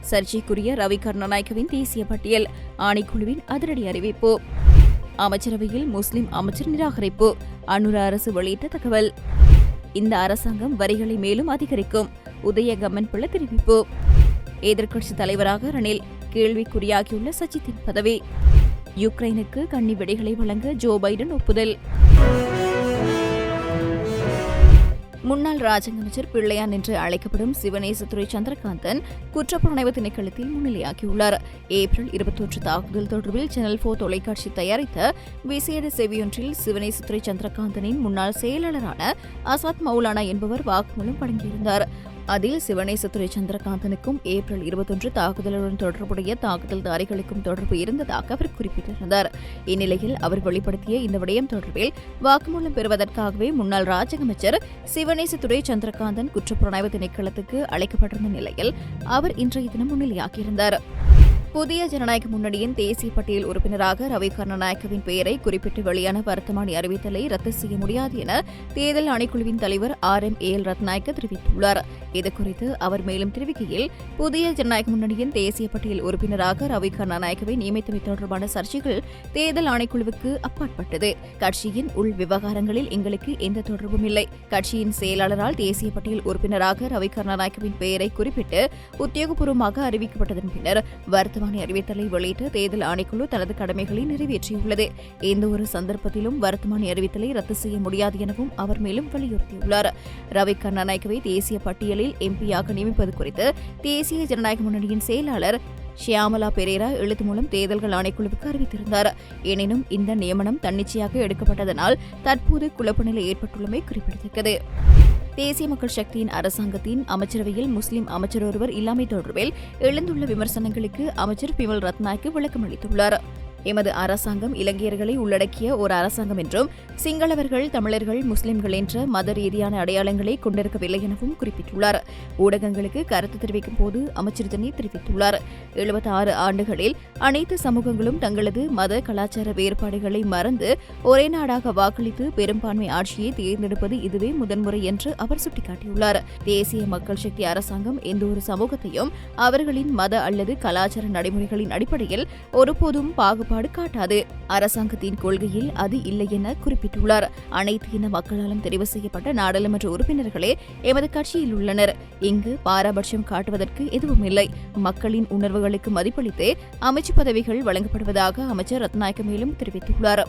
சர்ச்சைக்குரிய ரவி கருணாநாயகவின் தேசிய பட்டியல் ஆணைக்குழுவின் அதிரடி அறிவிப்பு. அமைச்சரவையில் முஸ்லிம் அமைச்சர் நிராகரிப்பு அனுர அரசு வெளியிட்ட தகவல். இந்த அரசாங்கம் வரிகளை மேலும் அதிகரிக்கும் உதய கம்மன்பிள்ள தெரிவிப்பு. எதிர்க்கட்சித் தலைவராக ரணில் கேள்விக்குறியாகியுள்ள சஜித்தின் பதவி. யுக்ரைனுக்கு கன்னி வெடிகளை வழங்க ஜோ பைடன் ஒப்புதல். முன்னாள் ராஜாங்க அமைச்சர் பிள்ளையான் என்று அழைக்கப்படும் சிவநேசத்துறை சந்திரகாந்தன் குற்றப்புலனாய்வு திணைக்களத்தில் முன்னிலையாகியுள்ளார். ஏப்ரல் இருபத்தொன்று தாக்குதல் தொடர்பில் சேனல் போர் தொலைக்காட்சி தயாரித்த விசேட செவியொன்றில் சிவநேசத்துறை சந்திரகாந்தனின் முன்னாள் செயலாளரான அசாத் மௌலானா என்பவர் வாக்குமூலம் வழங்கியிருந்தார். அதில் சிவனேசத்துறை சந்திரகாந்தனுக்கும் ஏப்ரல் இருபத்தொன்று தாக்குதலுடன் தொடர்புடைய தாக்குதல்தாரிகளுக்கும் தொடர்பு இருந்ததாக அவர் குறிப்பிட்டிருந்தார். இந்நிலையில் அவர் வெளிப்படுத்திய இந்த விடயம் தொடர்பில் வாக்குமூலம் பெறுவதற்காகவே முன்னாள் ராஜக அமைச்சர் சிவனேசத்துறை சந்திரகாந்தன் குற்றப்புலனாய்வு திணைக்களத்துக்கு அழைக்கப்பட்டிருந்த நிலையில் அவர் இன்றைய தினம் முன்னிலையாகியிருந்தார். புதிய ஜனநாயக முன்னணியின் தேசிய பட்டியல் உறுப்பினராக ரவி கருணாநாயக்கவின் பெயரை குறிப்பிட்டு வெளியான வர்த்தமானி அறிவித்தலை ரத்து செய்ய முடியாது என தேர்தல் ஆணைக்குழுவின் தலைவர் R M A L Rathnayake தெரிவித்துள்ளார். இதுகுறித்து அவர் மேலும் தெரிவிக்கையில் புதிய ஜனநாயக முன்னணியின் தேசிய பட்டியல் உறுப்பினராக ரவி கருணாநாயக்கவை நியமித்தமை தொடர்பான சர்ச்சைகள் தேர்தல் ஆணைக்குழுவுக்கு அப்பாற்பட்டது. கட்சியின் உள் விவகாரங்களில் எங்களுக்கு எந்த தொடர்பும் இல்லை. கட்சியின் செயலாளரால் தேசிய பட்டியல் உறுப்பினராக ரவி கருணாநாயக்கவின் பெயரை குறிப்பிட்டு உத்தியோகபூர்வமாக அறிவிக்கப்பட்டதன் பின்னர் வர்த்தமானி அறிவித்தலை வெளியிட்ட தேர்தல் ஆணைக்குழு தனது கடமைகளை நிறைவேற்றியுள்ளது. எந்த ஒரு சந்தர்ப்பத்திலும் வர்த்தமானி அறிவித்தலை ரத்து செய்ய முடியாது எனவும் அவர் மேலும் வலியுறுத்தியுள்ளார். ரவி கண்ணநாயக்கவை தேசிய பட்டியலில் எம்பியாக நியமிப்பது குறித்து தேசிய ஜனநாயக முன்னணியின் செயலாளர் ஷியாமலா பெரேரா எழுத்து மூலம் தேர்தல்கள் ஆணைக்குழுவுக்கு அறிவித்திருந்தார். எனினும் இந்த நியமனம் தன்னிச்சையாக எடுக்கப்பட்டதனால் தற்போது குழப்ப நிலை ஏற்பட்டுள்ளமை குறிப்பிடத்தக்கது. தேசிய மக்கள் சக்தியின் அரசாங்கத்தின் அமைச்சரவையில் முஸ்லிம் அமைச்சர் ஒருவர் இல்லாமை தொடர்பில் எழுந்துள்ள விமர்சனங்களுக்கு அமைச்சர் பிமல் ரத்நாய்க்கு விளக்கம் அளித்துள்ளார் எமது அரசாங்கம் இலங்கையர்களை உள்ளடக்கிய ஒரு அரசாங்கம் என்றும் சிங்களவர்கள் தமிழர்கள் முஸ்லிம்கள் என்ற மத ரீதியான அடையாளங்களை கொண்டிருக்கவில்லை எனவும் குறிப்பிட்டுள்ளார். ஊடகங்களுக்கு கருத்து தெரிவிக்கும் போது அமைச்சர் இதனை தெரிவித்துள்ளார். எழுபத்தி ஆறு ஆண்டுகளில் அனைத்து சமூகங்களும் தங்களது மத கலாச்சார வேறுபாடுகளை மறந்து ஒரே நாடாக வாக்களித்து பெரும்பான்மை ஆட்சியை தேர்ந்தெடுப்பது இதுவே முதன்முறை என்று அவர் சுட்டிக்காட்டியுள்ளார். தேசிய மக்கள் சக்தி அரசாங்கம் எந்தவொரு சமூகத்தையும் அவர்களின் மத அல்லது கலாச்சார நடைமுறைகளின் அடிப்படையில் ஒருபோதும் பாகுபாடு காட்டாது. அரசாங்கத்தின் கொள்கையில் அது இல்லை என குறிப்பிட்டுள்ளார். அனைத்து இன மக்களாலும் தெரிவு செய்யப்பட்ட நாடாளுமன்ற உறுப்பினர்களே எமது கட்சியில் உள்ளனர். இங்கு பாரபட்சம் காட்டுவதற்கு எதுவும் இல்லை. மக்களின் உணர்வுகளுக்கு மதிப்பளித்தே அமைச்சு பதவிகள் வழங்கப்படுவதாக அமைச்சர் ரத்நாயக்க மேலும் தெரிவித்துள்ளார்.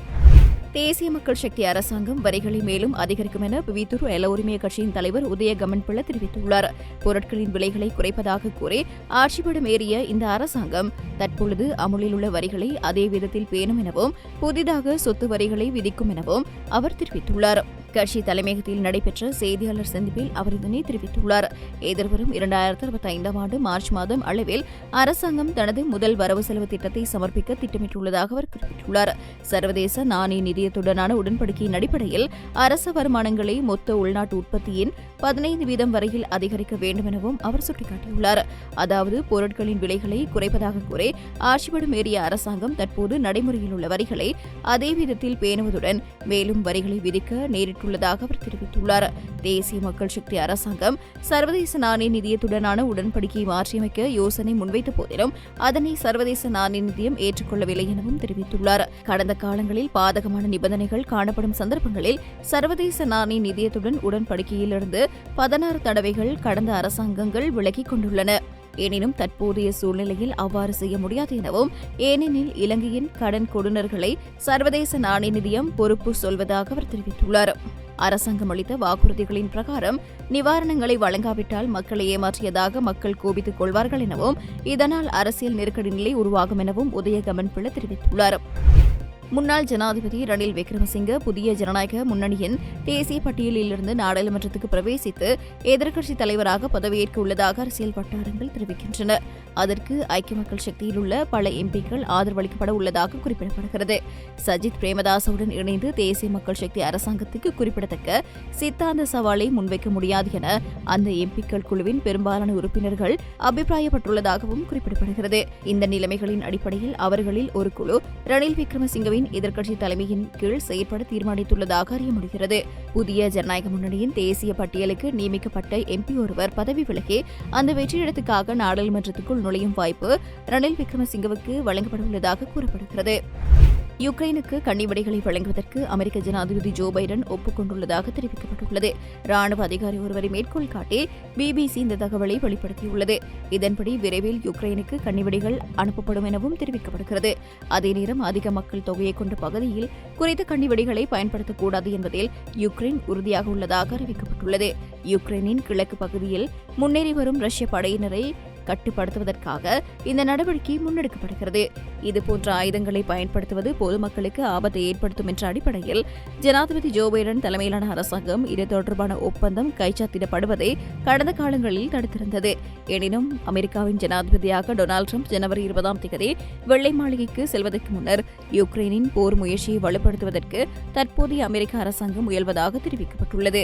தேசிய மக்கள் சக்தி அரசாங்கம் வரிகளை மேலும் அதிகரிக்கும் என பிவித்துரு எல உரிமைய கட்சியின் தலைவர் உதய கமன்பிள்ள தெரிவித்துள்ளார். பொருட்களின் விலைகளை குறைப்பதாக கூறி ஆட்சிபடம் ஏறிய இந்த அரசாங்கம் தற்பொழுது அமுலில் உள்ள வரிகளை அதே விதத்தில் பேணும் எனவும் புதிதாக சொத்து வரிகளை விதிக்கும் எனவும் அவர் தெரிவித்துள்ளார். கட்சி தலைமையகத்தில் நடைபெற்ற செய்தியாளர் சந்திப்பில் அவர் இதனை தெரிவித்துள்ளார். எதிர்வரும் இரண்டாயிரத்தி இருபத்தி ஐந்தாம் ஆண்டு மார்ச் மாதம் அளவில் அரசாங்கம் தனது முதல் வரவு செலவு திட்டத்தை சமர்ப்பிக்க திட்டமிட்டுள்ளதாக அவர் குறிப்பிட்டுள்ளார். சர்வதேச நாணய நிதியத்துடனான உடன்படிக்கையின் அடிப்படையில் அரச வருமானங்களை மொத்த உள்நாட்டு உற்பத்தியின் பதினைந்து வீதம் வரையில் அதிகரிக்க வேண்டும் எனவும் அவர் சுட்டிக்காட்டியுள்ளார். அதாவது பொருட்களின் விலைகளை குறைப்பதாக கூறி ஆட்சிபடும் ஏறிய அரசாங்கம் தற்போது நடைமுறையில் உள்ள வரிகளை அதே விதத்தில் பேணுவதுடன் மேலும் வரிகளை விதிக்க நேரிட்டுள்ளதாக அவர் தெரிவித்துள்ளார். தேசிய மக்கள் சக்தி அரசாங்கம் சர்வதேச நாணய நிதியத்துடனான உடன்படிக்கையை மாற்றியமைக்க யோசனை முன்வைத்த போதிலும் அதனை சர்வதேச நாணய நிதியம் ஏற்றுக்கொள்ளவில்லை எனவும் தெரிவித்துள்ளார். கடந்த காலங்களில் பாதகமான நிபந்தனைகள் காணப்படும் சந்தர்ப்பங்களில் சர்வதேச நாணய நிதியத்துடன் உடன்படிக்கையிலிருந்து பதினாறு தடவைகள் கடந்த அரசாங்கங்கள் விலகிக் கொண்டுள்ளன. எனினும் தற்போதைய சூழ்நிலையில் அவ்வாறு செய்ய முடியாது எனவும் ஏனெனில் இலங்கையின் கடன் கொடுனர்களை சர்வதேச நாணய நிதியம் பொறுப்பு சொல்வதாக அவர் தெரிவித்துள்ளார். அரசாங்கம் அளித்த வாக்குறுதிகளின் பிரகாரம் நிவாரணங்களை வழங்காவிட்டால் மக்களை ஏமாற்றியதாக மக்கள் கோபித்துக் கொள்வார்கள் எனவும் இதனால் அரசியல் நெருக்கடி நிலை உருவாகும் எனவும் உதய கமன்பிள்ள தெரிவித்துள்ளார். முன்னாள் ஜனாதிபதி ரணில் விக்ரமசிங்க புதிய ஜனநாயக முன்னணியின் தேசிய பட்டியலிலிருந்து நாடாளுமன்றத்துக்கு பிரவேசித்து எதிர்க்கட்சித் தலைவராக பதவியேற்க உள்ளதாக அரசியல் வட்டாரங்கள் தெரிவிக்கின்றன. அதற்கு ஐக்கிய மக்கள் சக்தியில் உள்ள பல எம்பிக்கள் ஆதரவளிக்கப்பட உள்ளதாக குறிப்பிடப்படுகிறது. சஜித் பிரேமதாசவுடன் இணைந்து தேசிய மக்கள் சக்தி அரசாங்கத்துக்கு குறிப்பிடத்தக்க சித்தாந்த சவாலை முன்வைக்க முடியாது என அந்த எம்பிக்கள் குழுவின் பெரும்பாலான உறுப்பினர்கள் அபிப்பிராயப்பட்டுள்ளதாகவும் குறிப்பிடப்படுகிறது. இந்த நிலைமைகளின் அடிப்படையில் அவர்களில் ஒரு குழு ரணில் ஸ்டாலின் எதிர்க்கட்சி தலைமையின் கீழ் செயற்பட தீர்மானித்துள்ளதாக அறிய முடிகிறது புதிய ஜனநாயக முன்னணியின் தேசிய பட்டியலுக்கு நியமிக்கப்பட்ட எம்பி ஒருவர் பதவி விலகி அந்த வெற்றியிடத்துக்காக நாடாளுமன்றத்துக்குள் நுழையும் வாய்ப்பு ரணில் விக்ரமசிங்கவுக்கு வழங்கப்பட உள்ளதாக கூறப்படுகிறது. யுக்ரைனுக்கு கண்ணிவடைகளை வழங்குவதற்கு அமெரிக்க ஜனாதிபதி ஜோ பைடன் ஒப்புக்கொண்டுள்ளதாக தெரிவிக்கப்பட்டுள்ளது. ராணுவ அதிகாரி ஒருவரை மேற்கோள் காட்டி பிபிசி இந்த தகவலை வெளிப்படுத்தியுள்ளது. இதன்படி விரைவில் யுக்ரைனுக்கு கண்ணிவடைகள் அனுப்பப்படும் எனவும் தெரிவிக்கப்படுகிறது. அதே நேரம் அதிக மக்கள் தொகையை கொண்ட பகுதியில் குறித்த கண்ணிவடிகளை பயன்படுத்தக்கூடாது என்பதில் யுக்ரைன் உறுதியாக உள்ளதாக அறிவிக்கப்பட்டுள்ளது. யுக்ரைனின் கிழக்கு பகுதியில் முன்னேறி வரும் ரஷ்ய படையினரை கட்டுப்படுத்துவதற்காக இந்த நடவடிக்கை முன்னெடுக்கப்படுகிறது. இதுபோன்ற ஆயுதங்களை பயன்படுத்துவது பொதுமக்களுக்கு ஆபத்தை ஏற்படுத்தும் என்ற அடிப்படையில் ஜனாதிபதி ஜோ பைடன் தலைமையிலான அரசாங்கம் இது தொடர்பான ஒப்பந்தம் கைச்சாத்திடப்படுவதை கடந்த காலங்களில் தடுத்திருந்தது. எனினும் அமெரிக்காவின் ஜனாதிபதியாக டொனால்டு ட்ரம்ப் ஜனவரி இருபதாம் தேதி வெள்ளை மாளிகைக்கு செல்வதற்கு முன்னர் யுக்ரைனின் போர் முயற்சியை வலுப்படுத்துவதற்கு தற்போதைய அமெரிக்க அரசாங்கம் முயல்வதாக தெரிவிக்கப்பட்டுள்ளது.